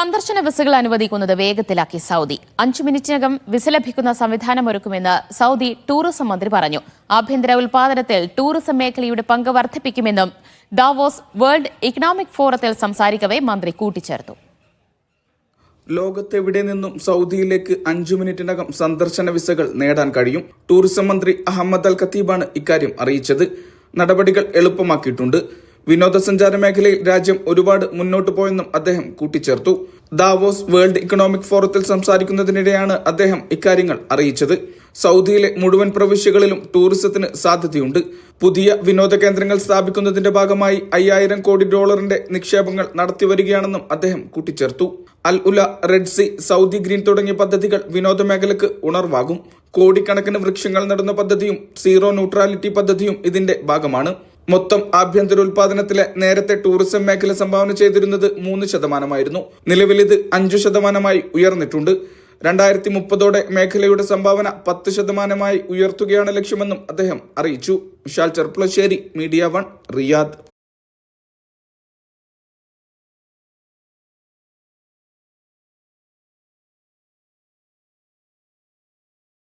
സന്ദർശന വിസകൾ അനുവദിക്കുന്നത് വേഗത്തിലാക്കി സൗദി. അഞ്ചു മിനിറ്റിനകം വിസ ലഭിക്കുന്ന സംവിധാനം ഒരുക്കുമെന്ന് സൗദി ടൂറിസം മന്ത്രി പറഞ്ഞു. ആഭ്യന്തര ഉൽപാദനത്തിൽ ടൂറിസം മേഖലയുടെ പങ്ക് വർദ്ധിപ്പിക്കുമെന്നും ദാവോസ് വേൾഡ് ഇക്കണോമിക് ഫോറത്തിൽ സംസാരിക്കവേ മന്ത്രി കൂട്ടിച്ചേർത്തു. ലോകത്തെവിടെ നിന്നും സൗദിയിലേക്ക് അഞ്ചു മിനിറ്റിനകം സന്ദർശന വിസകൾ നേടാൻ കഴിയും? ടൂറിസം മന്ത്രി അഹമ്മദ് അൽ ഖത്തീബാണ് ഇക്കാര്യം അറിയിച്ചത്. നടപടികൾ എളുപ്പമാക്കിയിട്ടുണ്ട്. വിനോദസഞ്ചാര മേഖലയിൽ രാജ്യം ഒരുപാട് മുന്നോട്ട് പോയെന്നും അദ്ദേഹം കൂട്ടിച്ചേർത്തു. ദാവോസ് വേൾഡ് ഇക്കണോമിക് ഫോറത്തിൽ സംസാരിക്കുന്നതിനിടെയാണ് അദ്ദേഹം ഇക്കാര്യങ്ങൾ അറിയിച്ചത്. സൗദിയിലെ മുഴുവൻ പ്രവിശ്യകളിലും ടൂറിസത്തിന് സാധ്യതയുണ്ട്. പുതിയ വിനോദ കേന്ദ്രങ്ങൾ സ്ഥാപിക്കുന്നതിന്റെ ഭാഗമായി അയ്യായിരം കോടി ഡോളറിന്റെ നിക്ഷേപങ്ങൾ നടത്തിവരികയാണെന്നും അദ്ദേഹം കൂട്ടിച്ചേർത്തു. Al Ula Red Sea Saudi Green തുടങ്ങിയ പദ്ധതികൾ വിനോദ മേഖലയ്ക്ക് ഉണർവാകും. കോടിക്കണക്കിന് വൃക്ഷങ്ങൾ നടുന്ന പദ്ധതിയും സീറോ ന്യൂട്രാലിറ്റി പദ്ധതിയും ഇതിന്റെ ഭാഗമാണ്. മൊത്തം ആഭ്യന്തര ഉൽപാദനത്തിലെ നേരത്തെ ടൂറിസം മേഖല സംഭാവന ചെയ്തിരുന്നത് മൂന്ന് ശതമാനമായിരുന്നു. നിലവിൽ ഇത് അഞ്ചു ശതമാനമായി ഉയർന്നിട്ടുണ്ട്. രണ്ടായിരത്തി മുപ്പതോടെ മേഖലയുടെ സംഭാവന പത്ത് ശതമാനമായി ഉയർത്തുകയാണ് ലക്ഷ്യമെന്നും അദ്ദേഹം അറിയിച്ചു. Vishal Cherpulassery media one Riyadh.